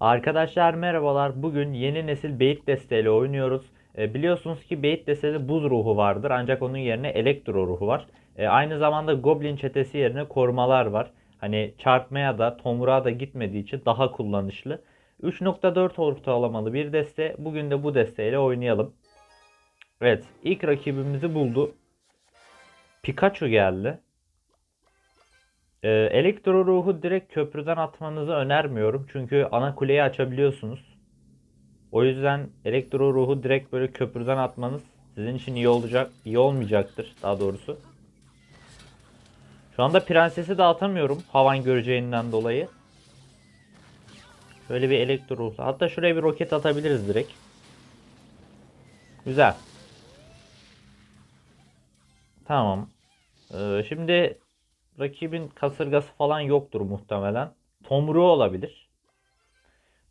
Arkadaşlar merhabalar. Bugün yeni nesil Beyit desteğiyle oynuyoruz. E, biliyorsunuz ki Beyit destede buz ruhu vardır ancak onun yerine elektro ruhu var. E, aynı zamanda Goblin çetesi yerine korumalar var. Hani çarpmaya da tomruğa da gitmediği için daha kullanışlı. 3.4 ortalamalı bir deste. Bugün de bu desteğiyle oynayalım. Evet ilk rakibimizi buldu. Pikachu geldi. Ee, elektro ruhu direkt köprüden atmanızı önermiyorum. Çünkü ana kuleyi açabiliyorsunuz. O yüzden elektro ruhu direkt böyle köprüden atmanız sizin için iyi olacak, iyi olmayacaktır daha doğrusu. Şu anda prensesi de atamıyorum havan göreceğinden dolayı. Şöyle bir elektro ruhla. Hatta şuraya bir roket atabiliriz direkt. Güzel. Tamam. Ee, şimdi rakibin kasırgası falan yoktur muhtemelen. Tomruğu olabilir.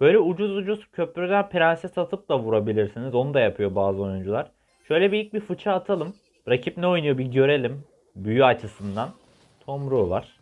Böyle ucuz ucuz köprüden prenses atıp da vurabilirsiniz. Onu da yapıyor bazı oyuncular. Şöyle bir ilk bir fıça atalım. Rakip ne oynuyor bir görelim. Büyü açısından. Tomruğu var.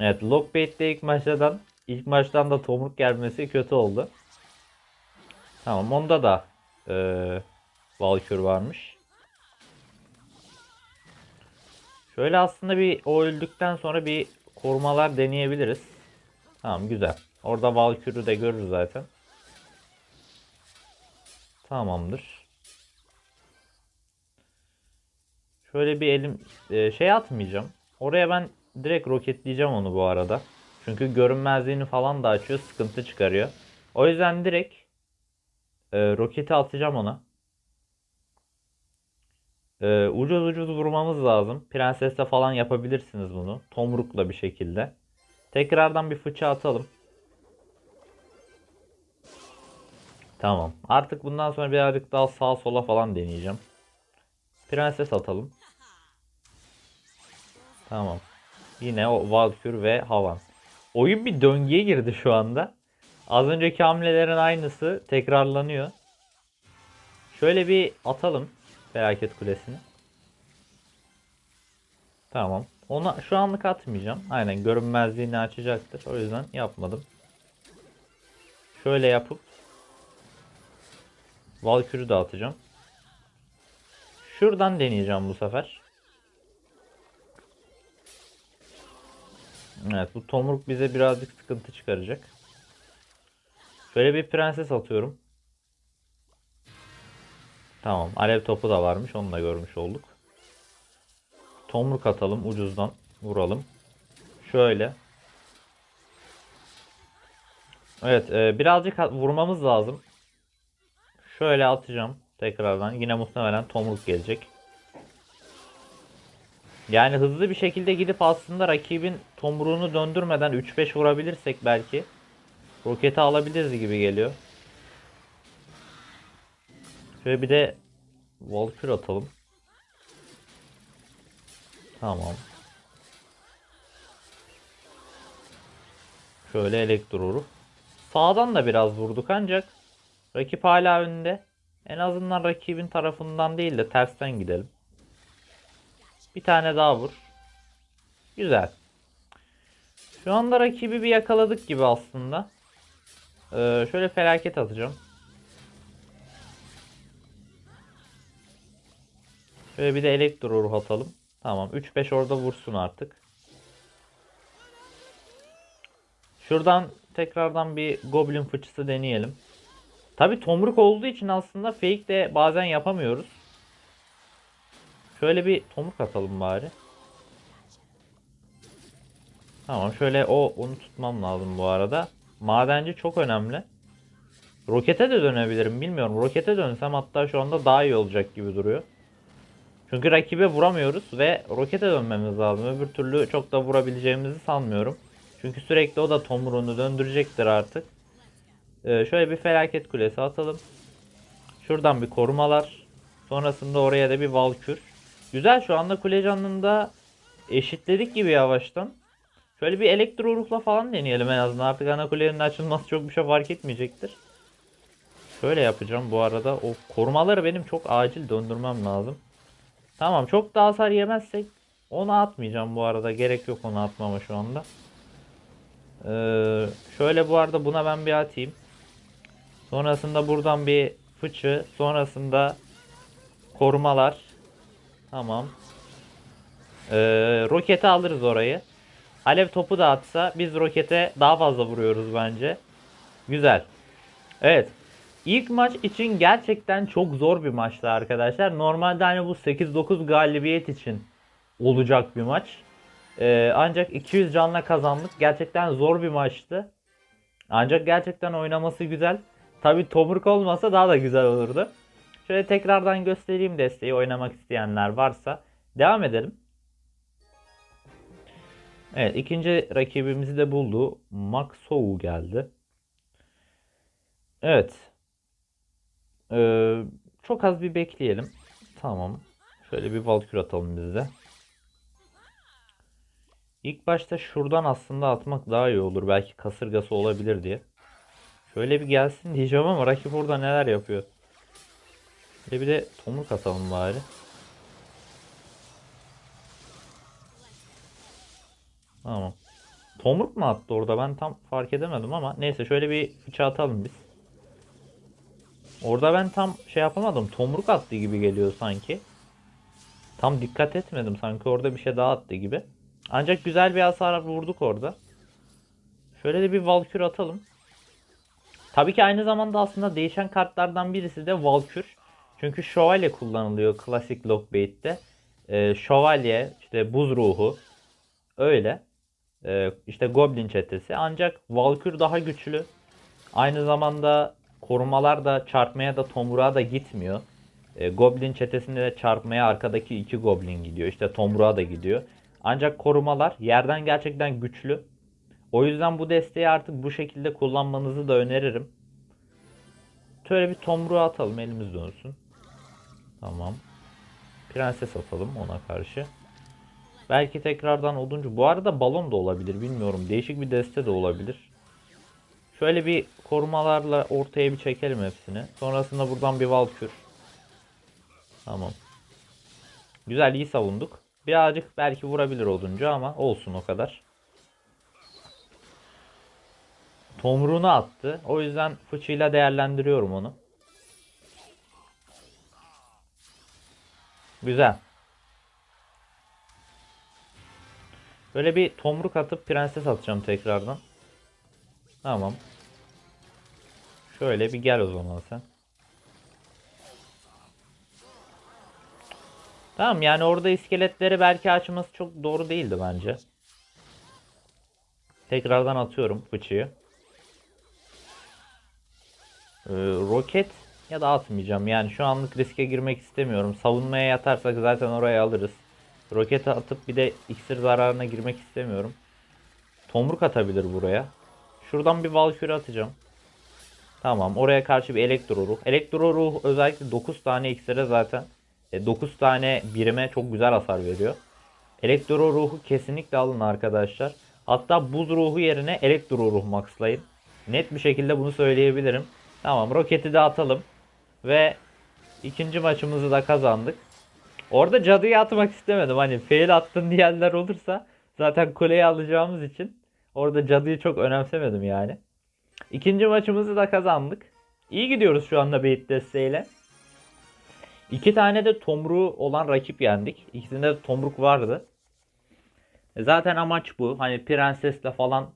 Evet Lockbait'te ilk maçtan ilk maçtan da tomruk gelmesi kötü oldu. Tamam onda da eee Valkür varmış. Şöyle aslında bir o öldükten sonra bir korumalar deneyebiliriz. Tamam güzel. Orada Valkür'ü de görürüz zaten. Tamamdır. Şöyle bir elim e, şey atmayacağım. Oraya ben direkt roketleyeceğim onu bu arada. Çünkü görünmezliğini falan da açıyor, sıkıntı çıkarıyor. O yüzden direkt e, roketi atacağım ona. Ee, ucuz ucuz vurmamız lazım. Prensesle falan yapabilirsiniz bunu. Tomrukla bir şekilde. Tekrardan bir fıça atalım. Tamam. Artık bundan sonra birazcık daha sağa sola falan deneyeceğim. Prenses atalım. Tamam. Yine o Valkür ve Havan. Oyun bir döngüye girdi şu anda. Az önceki hamlelerin aynısı tekrarlanıyor. Şöyle bir atalım. Felaket kulesini. Tamam. Ona şu anlık atmayacağım. Aynen görünmezliğini açacaktır. O yüzden yapmadım. Şöyle yapıp Valkür'ü de atacağım. Şuradan deneyeceğim bu sefer. Evet bu tomruk bize birazcık sıkıntı çıkaracak. Şöyle bir prenses atıyorum. Tamam. Alev topu da varmış. Onu da görmüş olduk. Tomruk atalım. Ucuzdan vuralım. Şöyle. Evet. E, birazcık vurmamız lazım. Şöyle atacağım. Tekrardan. Yine muhtemelen tomruk gelecek. Yani hızlı bir şekilde gidip aslında rakibin tomruğunu döndürmeden 3-5 vurabilirsek belki roketi alabiliriz gibi geliyor. Şöyle bir de Valkür atalım. Tamam. Şöyle elektro Sağdan da biraz vurduk ancak rakip hala önde. En azından rakibin tarafından değil de tersten gidelim. Bir tane daha vur. Güzel. Şu anda rakibi bir yakaladık gibi aslında. Ee, şöyle felaket atacağım. Şöyle bir de elektro ruh atalım. Tamam 3-5 orada vursun artık. Şuradan tekrardan bir goblin fıçısı deneyelim. Tabi tomruk olduğu için aslında fake de bazen yapamıyoruz. Şöyle bir tomruk atalım bari. Tamam şöyle o onu tutmam lazım bu arada. Madenci çok önemli. Rokete de dönebilirim bilmiyorum. Rokete dönsem hatta şu anda daha iyi olacak gibi duruyor. Çünkü rakibe vuramıyoruz ve rokete dönmemiz lazım. Öbür türlü çok da vurabileceğimizi sanmıyorum. Çünkü sürekli o da tomruğunu döndürecektir artık. Ee, şöyle bir felaket kulesi atalım. Şuradan bir korumalar. Sonrasında oraya da bir valkür. Güzel şu anda kule canlında eşitledik gibi yavaştan. Şöyle bir elektro ruhla falan deneyelim en azından. Artık ana kulenin açılması çok bir şey fark etmeyecektir. Şöyle yapacağım bu arada. O korumaları benim çok acil döndürmem lazım. Tamam çok daha hasar yemezsek onu atmayacağım bu arada. Gerek yok onu atmama şu anda. Ee, şöyle bu arada buna ben bir atayım. Sonrasında buradan bir fıçı. Sonrasında korumalar. Tamam. Ee, rokete alırız orayı. Alev topu da atsa biz rokete daha fazla vuruyoruz bence. Güzel. Evet. İlk maç için gerçekten çok zor bir maçtı arkadaşlar. Normalde hani bu 8-9 galibiyet için olacak bir maç. Ee, ancak 200 canla kazandık. Gerçekten zor bir maçtı. Ancak gerçekten oynaması güzel. Tabi tomruk olmasa daha da güzel olurdu. Şöyle tekrardan göstereyim desteği oynamak isteyenler varsa. Devam edelim. Evet ikinci rakibimizi de buldu. Maxou geldi. Evet. Ee, çok az bir bekleyelim. Tamam. Şöyle bir Valkür atalım biz de. İlk başta şuradan aslında atmak daha iyi olur. Belki kasırgası olabilir diye. Şöyle bir gelsin diyeceğim ama rakip orada neler yapıyor. Şöyle bir de tomruk atalım bari. Tamam. Tomruk mu attı orada? Ben tam fark edemedim ama neyse şöyle bir fıça atalım biz. Orada ben tam şey yapamadım. Tomruk attı gibi geliyor sanki. Tam dikkat etmedim. Sanki orada bir şey daha attı gibi. Ancak güzel bir hasar vurduk orada. Şöyle de bir Valkür atalım. Tabii ki aynı zamanda aslında değişen kartlardan birisi de Valkür. Çünkü şövalye kullanılıyor klasik Lockbait'te. Ee, şövalye, işte buz ruhu. Öyle. Ee, işte Goblin çetesi. Ancak Valkür daha güçlü. Aynı zamanda korumalar da çarpmaya da tomruğa da gitmiyor. Ee, Goblin çetesinde de çarpmaya arkadaki iki Goblin gidiyor. İşte tomruğa da gidiyor. Ancak korumalar yerden gerçekten güçlü. O yüzden bu desteği artık bu şekilde kullanmanızı da öneririm. Şöyle bir tomruğa atalım elimiz dönsün. Tamam. Prenses atalım ona karşı. Belki tekrardan oduncu. Bu arada balon da olabilir bilmiyorum. Değişik bir deste de olabilir. Şöyle bir korumalarla ortaya bir çekelim hepsini. Sonrasında buradan bir valkür. Tamam. Güzel iyi savunduk. Birazcık belki vurabilir oduncu ama olsun o kadar. Tomruğunu attı. O yüzden fıçıyla değerlendiriyorum onu. Güzel. Böyle bir tomruk atıp prenses atacağım tekrardan. Tamam. Şöyle bir gel o zaman sen. Tamam yani orada iskeletleri belki açması çok doğru değildi bence. Tekrardan atıyorum fıçıyı. Ee, roket ya da atmayacağım. Yani şu anlık riske girmek istemiyorum. Savunmaya yatarsak zaten oraya alırız. Roketi atıp bir de iksir zararına girmek istemiyorum. Tomruk atabilir buraya. Şuradan bir Valkyrie atacağım. Tamam oraya karşı bir elektro ruh. Elektro ruh özellikle 9 tane iksire zaten 9 tane birime çok güzel hasar veriyor. Elektro ruhu kesinlikle alın arkadaşlar. Hatta buz ruhu yerine elektro ruh maxlayın. Net bir şekilde bunu söyleyebilirim. Tamam roketi de atalım. Ve ikinci maçımızı da kazandık. Orada cadıyı atmak istemedim. Hani fail attın diyenler olursa zaten kuleyi alacağımız için orada cadıyı çok önemsemedim yani. İkinci maçımızı da kazandık. İyi gidiyoruz şu anda bait desteğiyle. İki tane de tomruğu olan rakip yendik. İkisinde de tomruk vardı. E Zaten amaç bu. Hani prensesle falan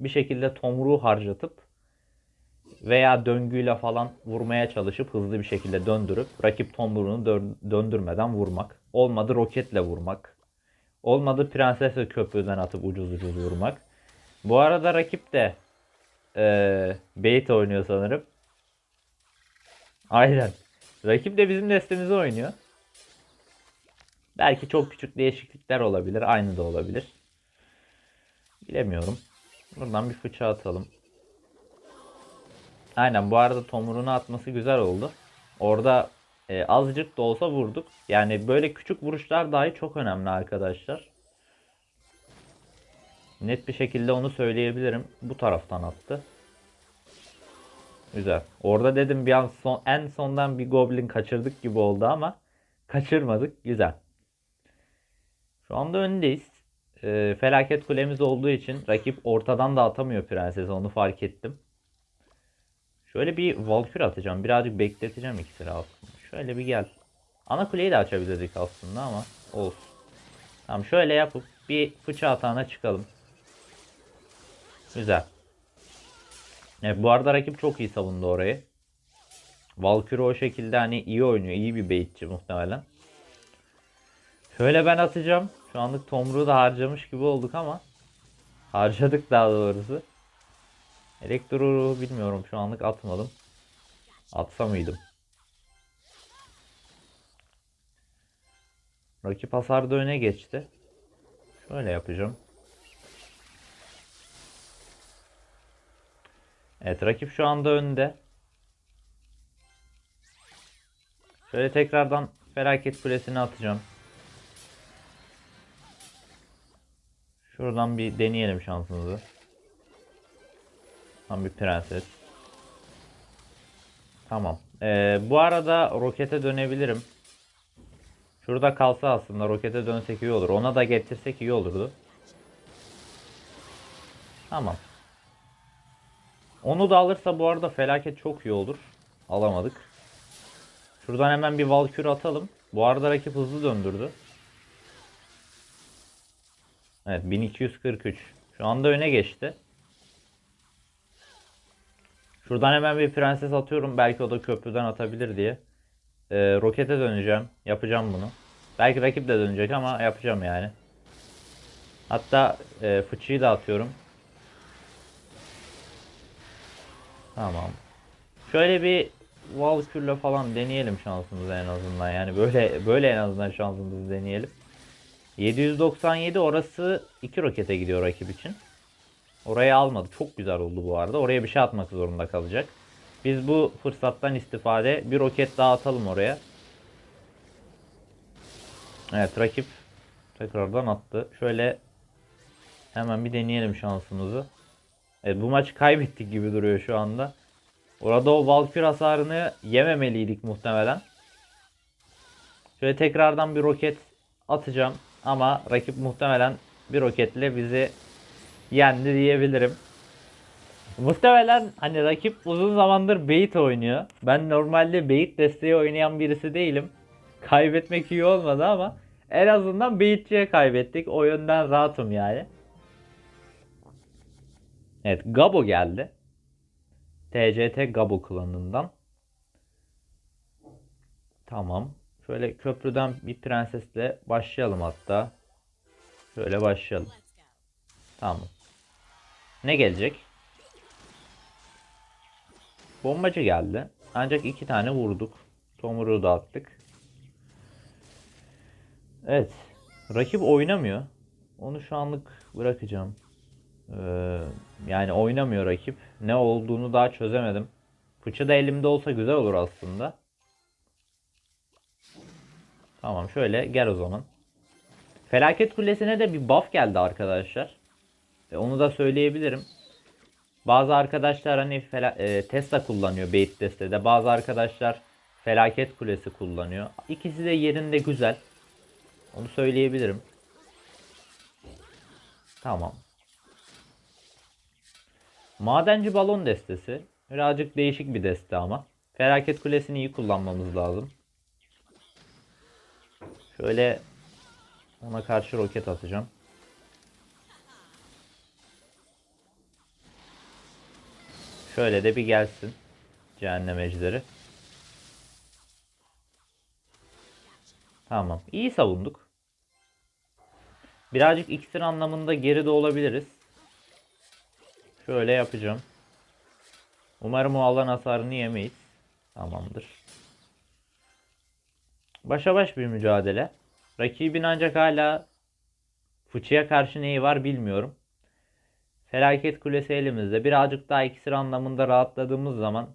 bir şekilde tomruğu harcatıp veya döngüyle falan vurmaya çalışıp hızlı bir şekilde döndürüp rakip tomruğunu dö- döndürmeden vurmak. Olmadı roketle vurmak. Olmadı prensesle köprüden atıp ucuz ucuz vurmak. Bu arada rakip de eee bait oynuyor sanırım. Aynen. Rakip de bizim destemizi oynuyor. Belki çok küçük değişiklikler olabilir. Aynı da olabilir. Bilemiyorum. Buradan bir fıça atalım. Aynen bu arada tomruğunu atması güzel oldu. Orada e, azıcık da olsa vurduk. Yani böyle küçük vuruşlar dahi çok önemli arkadaşlar. Net bir şekilde onu söyleyebilirim. Bu taraftan attı. Güzel. Orada dedim bir an son, en sondan bir goblin kaçırdık gibi oldu ama kaçırmadık. Güzel. Şu anda öndeyiz. E, felaket kulemiz olduğu için rakip ortadan da atamıyor prensesi onu fark ettim. Şöyle bir Valkür atacağım. Birazcık bekleteceğim ikisini aslında. Şöyle bir gel. Ana kuleyi de açabilirdik aslında ama olsun. Tamam şöyle yapıp bir fıça atağına çıkalım. Güzel. Evet, bu arada rakip çok iyi savundu orayı. Valkyrie o şekilde hani iyi oynuyor. iyi bir baitçi muhtemelen. Şöyle ben atacağım. Şu anlık Tomruğu da harcamış gibi olduk ama. Harcadık daha doğrusu. Elektro bilmiyorum şu anlık atmadım. Atsa mıydım? Rakip hasarda öne geçti. Şöyle yapacağım. Evet rakip şu anda önde. Şöyle tekrardan felaket kulesini atacağım. Şuradan bir deneyelim şansımızı. Tam bir prenses. Tamam. Ee, bu arada rokete dönebilirim. Şurada kalsa aslında rokete dönsek iyi olur. Ona da getirsek iyi olurdu. Tamam. Onu da alırsa bu arada felaket çok iyi olur. Alamadık. Şuradan hemen bir Valkür atalım. Bu arada rakip hızlı döndürdü. Evet 1243. Şu anda öne geçti. Şuradan hemen bir prenses atıyorum. Belki o da köprüden atabilir diye. Ee, rokete döneceğim. Yapacağım bunu. Belki rakip de dönecek ama yapacağım yani. Hatta e, fıçıyı da atıyorum. Tamam. Şöyle bir Valkür'le falan deneyelim şansımızı en azından. Yani böyle böyle en azından şansımızı deneyelim. 797 orası 2 rokete gidiyor rakip için. Orayı almadı. Çok güzel oldu bu arada. Oraya bir şey atmak zorunda kalacak. Biz bu fırsattan istifade bir roket daha atalım oraya. Evet rakip tekrardan attı. Şöyle hemen bir deneyelim şansımızı. Evet bu maçı kaybettik gibi duruyor şu anda. Orada o Valkür hasarını yememeliydik muhtemelen. Şöyle tekrardan bir roket atacağım. Ama rakip muhtemelen bir roketle bizi yendi diyebilirim. Muhtemelen hani rakip uzun zamandır bait oynuyor. Ben normalde bait desteği oynayan birisi değilim. Kaybetmek iyi olmadı ama en azından baitçiye kaybettik. O yönden rahatım yani. Evet Gabo geldi. TCT Gabo klanından. Tamam. Şöyle köprüden bir prensesle başlayalım hatta. Şöyle başlayalım. Tamam. Ne gelecek? Bombacı geldi. Ancak iki tane vurduk. Tomruğu da attık. Evet. Rakip oynamıyor. Onu şu anlık bırakacağım. Ee, yani oynamıyor rakip. Ne olduğunu daha çözemedim. Fıçı da elimde olsa güzel olur aslında. Tamam şöyle gel o zaman. Felaket Kulesi'ne de bir buff geldi arkadaşlar. E, onu da söyleyebilirim. Bazı arkadaşlar hani fela- e, Tesla kullanıyor bait destede. Bazı arkadaşlar Felaket Kulesi kullanıyor. İkisi de yerinde güzel. Onu söyleyebilirim. Tamam. Madenci balon destesi. Birazcık değişik bir deste ama. Felaket Kulesi'ni iyi kullanmamız lazım. Şöyle ona karşı roket atacağım. Şöyle de bir gelsin. Cehennem ejderi. Tamam. İyi savunduk. Birazcık iksir anlamında geride olabiliriz. Şöyle yapacağım. Umarım o alan hasarını yemeyiz. Tamamdır. Başa baş bir mücadele. Rakibin ancak hala fıçıya karşı neyi var bilmiyorum. Felaket kulesi elimizde. Birazcık daha iksir anlamında rahatladığımız zaman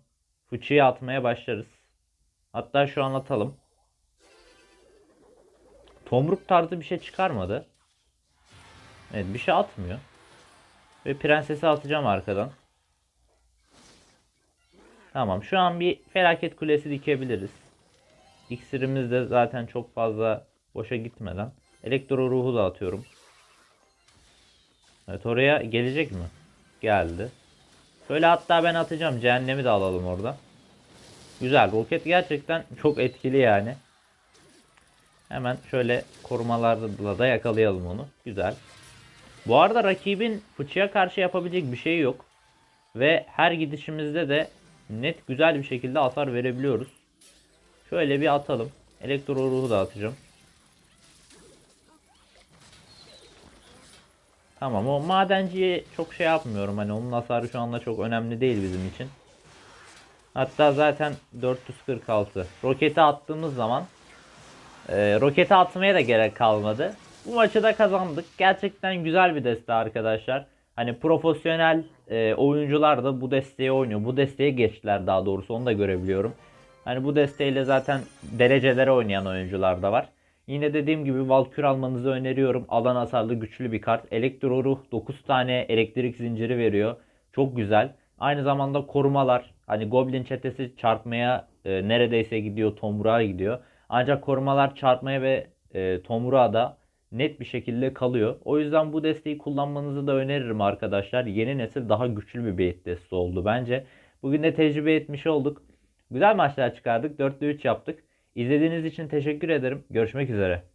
fıçıyı atmaya başlarız. Hatta şu an atalım. Tomruk tarzı bir şey çıkarmadı. Evet bir şey atmıyor. Ve prensesi atacağım arkadan. Tamam şu an bir felaket kulesi dikebiliriz. İksirimiz de zaten çok fazla boşa gitmeden. Elektro ruhu da atıyorum. Evet oraya gelecek mi? Geldi. Şöyle hatta ben atacağım. Cehennemi de alalım orada. Güzel. Roket gerçekten çok etkili yani. Hemen şöyle korumalarla da yakalayalım onu. Güzel. Bu arada rakibin fıçıya karşı yapabilecek bir şey yok. Ve her gidişimizde de net güzel bir şekilde hasar verebiliyoruz. Şöyle bir atalım. Elektro ruhu da atacağım. Tamam o madenciye çok şey yapmıyorum. Hani onun hasarı şu anda çok önemli değil bizim için. Hatta zaten 446. Roketi attığımız zaman e, roketi atmaya da gerek kalmadı. Bu maçı da kazandık. Gerçekten güzel bir deste arkadaşlar. Hani profesyonel e, oyuncular da bu desteği oynuyor. Bu desteğe geçtiler daha doğrusu onu da görebiliyorum. Hani bu desteğiyle zaten derecelere oynayan oyuncular da var. Yine dediğim gibi Valkür almanızı öneriyorum. Alan hasarlı güçlü bir kart. Elektro ruh 9 tane elektrik zinciri veriyor. Çok güzel. Aynı zamanda korumalar. Hani Goblin çetesi çarpmaya e, neredeyse gidiyor. Tomruğa gidiyor. Ancak korumalar çarpmaya ve e, Tomruğa da net bir şekilde kalıyor. O yüzden bu desteği kullanmanızı da öneririm arkadaşlar. Yeni nesil daha güçlü bir bait desteği oldu bence. Bugün de tecrübe etmiş olduk. Güzel maçlar çıkardık. 4'te 3 yaptık. İzlediğiniz için teşekkür ederim. Görüşmek üzere.